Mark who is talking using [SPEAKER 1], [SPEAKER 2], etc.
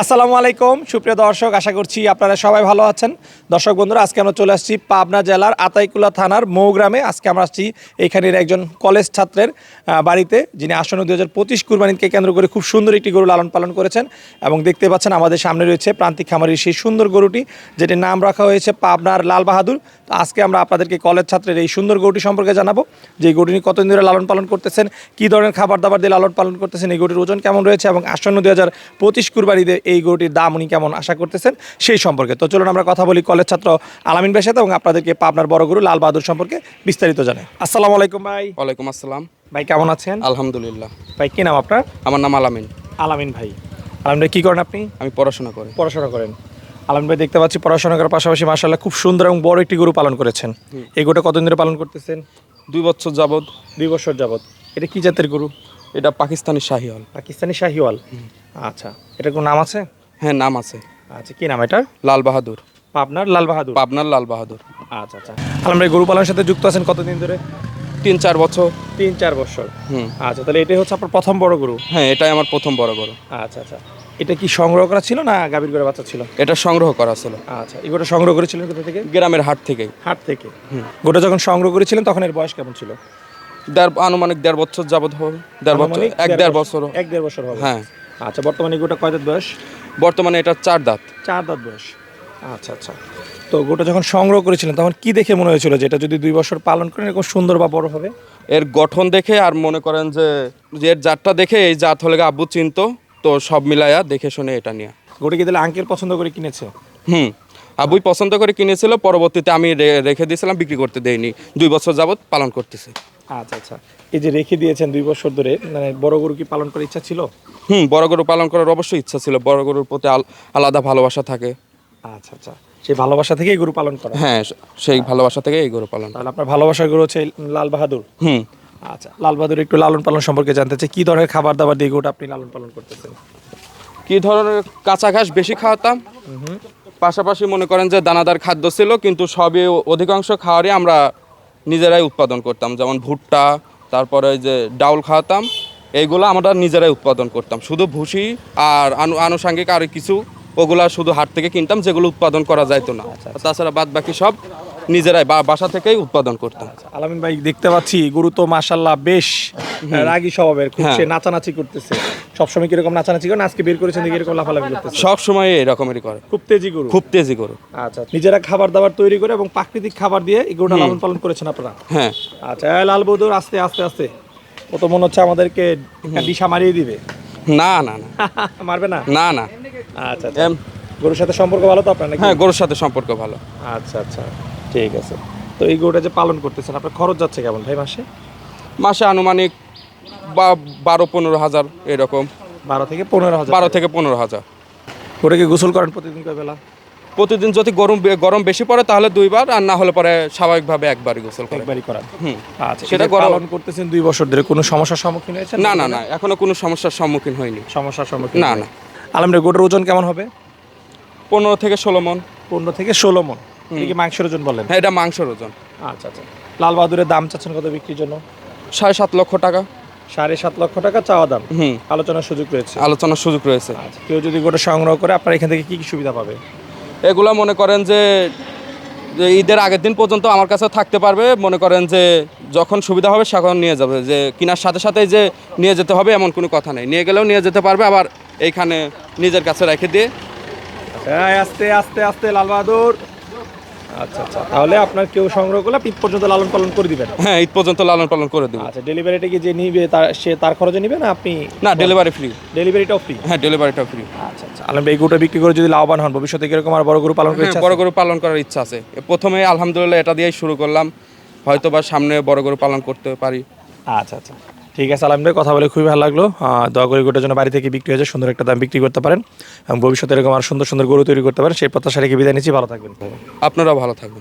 [SPEAKER 1] আসসালামু আলাইকুম। সুপ্রিয় দর্শক, আশা করছি আপনারা সবাই ভালো আছেন। দর্শক বন্ধুরা, আজকে আমরা চলে আসছি পাবনা জেলার আতাইকুলা থানার মৌগ্রামে। আজকে আমরা আসছি এখানের একজন কলেজ ছাত্রের বাড়িতে, যিনি আসন্ন দুই হাজার পঁচিশ কুরবানিকে কেন্দ্র করে খুব সুন্দর একটি গরু লালন পালন করেছেন এবং দেখতে পাচ্ছেন আমাদের সামনে রয়েছে প্রান্তিক খামারের সেই সুন্দর গরুটি, যেটির নাম রাখা হয়েছে পাবনার লাল বাহাদুর। তো আজকে আমরা আপনাদেরকে কলেজ ছাত্রের এই সুন্দর গরুটি সম্পর্কে জানাব। যে এই গরুটি কতদিন ধরে লালন পালন করতেছেন কী ধরনের খাবার দাবার দিয়ে লালন পালন করতেছেন এই গরুটির ওজন কেমন রয়েছে এবং আসন্ন দুই হাজার পঁচিশ কুরবানিতে এই গরুটির দাম উনি কেমন আশা করতেছেন সেই সম্পর্কে। তো চলুন আমরা কথা বলি কলেজ ছাত্র আলামিন ভাইয়ের সাথে এবং আপনাদেরকে পাবনার বড় গরু লাল বাহাদুর সম্পর্কে বিস্তারিত জানাই। আসসালামু আলাইকুম ভাই।
[SPEAKER 2] ওয়ালাইকুম আসসালাম।
[SPEAKER 1] ভাই কেমন আছেন?
[SPEAKER 2] আলহামদুলিল্লাহ।
[SPEAKER 1] ভাই কি নাম আপনার?
[SPEAKER 2] আমার নাম আলামিন।
[SPEAKER 1] আলামিন ভাই। আলামিন ভাই কী করেন আপনি?
[SPEAKER 2] আমি পড়াশোনা করি।
[SPEAKER 1] পড়াশোনা করেন। আলামিন ভাই দেখতে পাচ্ছি পড়াশোনা করার পাশাপাশি মাসাল্লাহ খুব সুন্দর এবং বড় একটি গরু পালন করেছেন। এই গরুটা কতদিন ধরে পালন করতেছেন?
[SPEAKER 2] দুই বছর যাবৎ।
[SPEAKER 1] দুই বছর যাবৎ। এটা কি জাতের গরু?
[SPEAKER 2] এটা পাকিস্তানি শাহিওয়াল।
[SPEAKER 1] পাকিস্তানি শাহিওয়াল? আচ্ছা এটা কোনো নাম আছে?
[SPEAKER 2] হ্যাঁ নাম আছে।
[SPEAKER 1] আচ্ছা কি নাম এটা?
[SPEAKER 2] লাল বাহাদুর।
[SPEAKER 1] পাবনার লাল বাহাদুর।
[SPEAKER 2] পাবনার লাল বাহাদুর।
[SPEAKER 1] আচ্ছা আচ্ছা। আলম ভাই গরু পালনের সাথে যুক্ত আছেন কতদিন ধরে?
[SPEAKER 2] তিন চার বছর।
[SPEAKER 1] তিন চার বছর।
[SPEAKER 2] হুম।
[SPEAKER 1] আচ্ছা তাহলে এটাই হচ্ছে আপনার প্রথম বড় গরু?
[SPEAKER 2] হ্যাঁ এটাই আমার প্রথম বড় গরু।
[SPEAKER 1] আচ্ছা আচ্ছা। এটা কি সংগ্রহ করা ছিল না গাভীর করে বাচ্চা ছিল?
[SPEAKER 2] এটা সংগ্রহ করা ছিল।
[SPEAKER 1] আচ্ছা এই গোটা সংগ্রহ করেছিলেন কোথা থেকে?
[SPEAKER 2] গ্রামের হাট থেকেই।
[SPEAKER 1] হাট থেকে। হুম। গোটা যখন সংগ্রহ করেছিলেন তখন এর বয়স কেমন ছিল?
[SPEAKER 2] দেড় আনুমানিক দেড় বছর যাবৎ হবে। দেড় বছর এক দেড় বছর
[SPEAKER 1] এক দেড় বছর হবে।
[SPEAKER 2] হ্যাঁ।
[SPEAKER 1] আচ্ছা বর্তমানে গোটা কয় দাঁত বয়স?
[SPEAKER 2] বর্তমানে এটা চার দাঁত।
[SPEAKER 1] চার দাঁত বয়স। আচ্ছা আচ্ছা। তো গোটা যখন সংগ্রহ করেছিলেন তখন কি দেখে মনে হয়েছিল যে এটা যদি দুই বছর পালন করেন এরকম সুন্দর বা বড় হবে?
[SPEAKER 2] এর গঠন দেখে আর মনে করেন যে এর জাতটা দেখে এই জাত হলে আব্বু চিনতো। তো সব মিলাইয়া দেখে শুনে এটা নিয়ে।
[SPEAKER 1] গোটা কি তাহলে আঙ্কেল পছন্দ করে কিনেছে?
[SPEAKER 2] হুম। আবুই পছন্দ করে কিনেছিল পরবর্তীতে আমি রেখে দিয়েছিলাম বিক্রি করতে দেইনি দুই বছর যাবত পালন করতেছে।
[SPEAKER 1] আচ্ছা আচ্ছা। এই যে রেখে দিয়েছেন দুই বছর ধরে মানে বড় গরু কি পালন করার ইচ্ছা ছিল?
[SPEAKER 2] হুম বড় গরু পালন করার অবশ্যই ইচ্ছা ছিল। বড় গরুর প্রতি আল- আলাদা ভালোবাসা থাকে।
[SPEAKER 1] আচ্ছা আচ্ছা। সেই ভালোবাসা থেকেই গরু পালন করা।
[SPEAKER 2] হ্যাঁ সেই ভালোবাসা থেকে এই গরু পালন
[SPEAKER 1] তাহলে আপনার ভালোবাসার গরু হচ্ছে লাল বাহাদুর।
[SPEAKER 2] হুম।
[SPEAKER 1] আচ্ছা লাল বাহাদুর একটু লালন পালন সম্পর্কে জানতে চাই। কি ধরনের খাবার দাবার দিয়ে গরুটা আপনি লালন পালন করতেছেন?
[SPEAKER 2] কি ধরনের কাঁচা ঘাস বেশি খাওয়াতাম পাশাপাশি মনে করেন যে দানাদার খাদ্য ছিল কিন্তু সবই অধিকাংশ খাওয়ারই আমরা নিজেরাই উৎপাদন করতাম। যেমন ভুট্টা তারপরে যে ডাউল খাওয়াতাম এইগুলো আমরা নিজেরাই উৎপাদন করতাম। শুধু ভুসি আর আনু আনুষাঙ্গিক আর কিছু ওগুলা শুধু হাট থেকে কিনতাম যেগুলো উৎপাদন করা যাইতো না। তাছাড়া বাদ বাকি সব নিজেরাই বাসা থেকেই উৎপাদন করতাম।
[SPEAKER 1] আলামিন ভাই দেখতে পাচ্ছি গরু তো মাশাল্লাহ বেশ রাগী স্বভাবের খুব
[SPEAKER 2] হ্যাঁ।
[SPEAKER 1] সে নাচানাচি করতেছে। সবসময় কীরকম নাচানাচি করে না? আজকে বের করেছেন দেখি এরকম লাফালাফি করতেছে।
[SPEAKER 2] সব সময় এরকমেরই করে।
[SPEAKER 1] খুব তেজি গরু?
[SPEAKER 2] খুব তেজি গরু।
[SPEAKER 1] আচ্ছা নিজেরা খাবার দাবার তৈরি করে এবং প্রাকৃতিক খাবার দিয়ে এই গরুটা লালন পালন করেছেন আপনারা?
[SPEAKER 2] হ্যাঁ।
[SPEAKER 1] আচ্ছা লাল বৌদুর আস্তে আস্তে আস্তে। ও তো মনে হচ্ছে আমাদেরকে দিশা মারিয়ে দিবে।
[SPEAKER 2] না না না।
[SPEAKER 1] মারবে না?
[SPEAKER 2] না না।
[SPEAKER 1] আচ্ছা আচ্ছা। গরুর সাথে সম্পর্ক ভালো তো আপনার
[SPEAKER 2] হ্যাঁ গরুর সাথে সম্পর্ক ভালো।
[SPEAKER 1] আচ্ছা আচ্ছা। ঠিক আছে। তো এই গরুটা যে পালন করতেছেন আপনার খরচ যাচ্ছে কেমন ভাই মাসে?
[SPEAKER 2] মাসে আনুমানিক বা বারো পনেরো হাজার এরকম।
[SPEAKER 1] বারো থেকে পনেরো হাজার।
[SPEAKER 2] বারো থেকে পনেরো হাজার।
[SPEAKER 1] গরুকে গোসল করেন প্রতিদিন কয় বেলা?
[SPEAKER 2] প্রতিদিন যদি গরম গরম বেশি পড়ে তাহলে দুইবার আর না হলে পরে স্বাভাবিকভাবে একবারই গোসল করে
[SPEAKER 1] একবারই করান।
[SPEAKER 2] হুম।
[SPEAKER 1] আচ্ছা
[SPEAKER 2] সেটা গরম-
[SPEAKER 1] পালন করতেছেন দুই বছর ধরে কোনো সমস্যার সম্মুখীন হয়েছে
[SPEAKER 2] না না না এখনও কোনো সমস্যার সম্মুখীন হয়নি।
[SPEAKER 1] সমস্যার সম্মুখীন
[SPEAKER 2] না। না।
[SPEAKER 1] আলমরে গোটার ওজন কেমন হবে?
[SPEAKER 2] পনেরো থেকে ষোলো মন।
[SPEAKER 1] পনেরো থেকে ষোলো মন। কি মাংসের ওজন বলেন?
[SPEAKER 2] হ্যাঁ এটা মাংসের ওজন।
[SPEAKER 1] আচ্ছা আচ্ছা। লাল বাহাদুরের দাম চাচ্ছেন কত বিক্রির জন্য?
[SPEAKER 2] সাড়ে সাত লক্ষ টাকা।
[SPEAKER 1] সাড়ে সাত লক্ষ টাকা চাওয়া দাম?
[SPEAKER 2] হুম।
[SPEAKER 1] আলোচনার সুযোগ রয়েছে।
[SPEAKER 2] আলোচনার সুযোগ রয়েছে।
[SPEAKER 1] আচ্ছা কেউ যদি গোটা সংগ্রহ করে আপনার এখান থেকে কি কি সুবিধা পাবে?
[SPEAKER 2] এগুলা মনে করেন যে যে ঈদের আগের দিন পর্যন্ত আমার কাছে থাকতে পারবে। মনে করেন যে যখন সুবিধা হবে সেখন নিয়ে যাবে। যে কেনার সাথে সাথে যে নিয়ে যেতে হবে এমন কোনো কথা নেই। নিয়ে গেলেও নিয়ে যেতে পারবে আবার এইখানে নিজের কাছে রেখে দিয়ে।
[SPEAKER 1] আস্তে আস্তে আস্তে লাল বাহাদুর। আচ্ছা আচ্ছা। তাহলে আপনার কেউ সংগ্রহ করলে আপনি ঈদ পর্যন্ত লালন পালন করে দিবেন?
[SPEAKER 2] হ্যাঁ ঈদ পর্যন্ত লালন পালন করে দেবো।
[SPEAKER 1] আচ্ছা ডেলিভারিটা কি যে নিবে তার সে তার খরচে নিবে না আপনি
[SPEAKER 2] না ডেলিভারি ফ্রি
[SPEAKER 1] ডেলিভারিটাও ফ্রি
[SPEAKER 2] হ্যাঁ ডেলিভারিটা ফ্রি
[SPEAKER 1] আচ্ছা আচ্ছা। আলম এই গরুটা বিক্রি করে যদি লাভবান হন ভবিষ্যতে কীরকম আর বড় গরু পালন করে
[SPEAKER 2] হ্যাঁ বড় গরু পালন করার ইচ্ছা আছে। প্রথমে আলহামদুলিল্লাহ এটা দিয়েই শুরু করলাম। হয়তো বা সামনে বড় গরু পালন করতে পারি।
[SPEAKER 1] আচ্ছা আচ্ছা। ঠিক আছে ভাই, কথা বলে খুবই ভালো লাগল। দয়া করি গোটার জন্য বাড়ি থেকে বিক্রি হয়েছে সুন্দর একটা দাম বিক্রি করতে পারেন এবং ভবিষ্যতে এরকম আর সুন্দর সুন্দর গরু তৈরি করতে পারেন, সেই প্রত্যাশা রেখে বিদায় নিচ্ছি, ভালো থাকবেন।
[SPEAKER 2] আপনারাও ভালো থাকবেন।